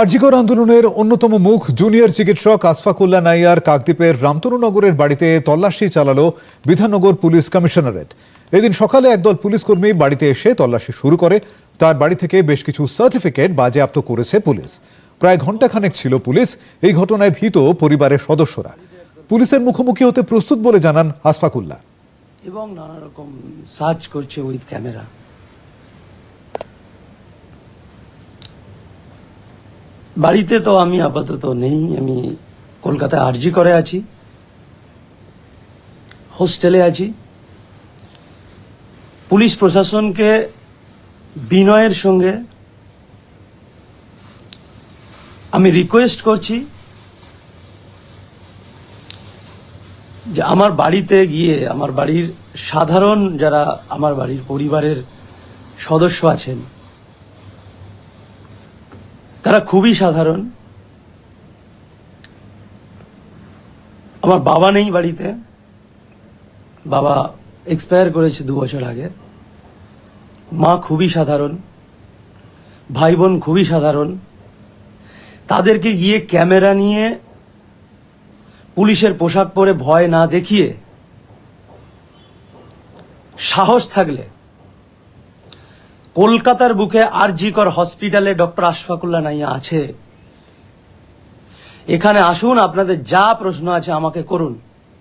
আরজিকর আন্দোলনের অন্যতম মুখ জুনিয়র চিকিৎসক আসফাকুল্লা নাইয়ার কাকদ্বীপের রামতনুনগরের বাড়িতে তল্লাশি চালালো বিধাননগর পুলিশ কমিশনারেট। এদিন সকালে একদল পুলিশ কর্মী বাড়িতে এসে তল্লাশি শুরু করে। তার বাড়ি থেকে বেশ কিছু সার্টিফিকেট বাজেয়াপ্ত করেছে পুলিশ। প্রায় ঘণ্টাখানেক ছিল পুলিশ এই ঘটনায় ভীত পরিবারের সদস্যরা। পুলিশের মুখোমুখি হতে প্রস্তুত বলে জানান আসফাকুল্লা এবং নানা রকম সার্চ করছে উইথ ক্যামেরা বাড়িতে তো আমি আপাতত নেই, আমি কলকাতায় আরজি করে আছি, হোস্টেলে আছি। পুলিশ প্রশাসনকে বিনয়ের সঙ্গে আমি রিকোয়েস্ট করছি যে আমার বাড়িতে গিয়ে, আমার বাড়ির সাধারণ যারা আমার বাড়ির পরিবারের সদস্য আছেন তারা খুবই সাধারণ। আমার বাবা নেই বাড়িতে। বাবা এক্সপায়ার করেছে দু বছর আগে। মা খুবই সাধারণ। ভাই বোন খুবই সাধারণ। তাদেরকে গিয়ে ক্যামেরা নিয়ে পুলিশের পোশাক পরে ভয় না দেখিয়ে সাহস থাকলে কলকাতার বুকে আর জিকর হসপিটালে ডক্টর আশফাকুল্লা নাইয়া আছে। এখানে আসুন, আপনাদের যা প্রশ্ন আছে আমাকে করুন।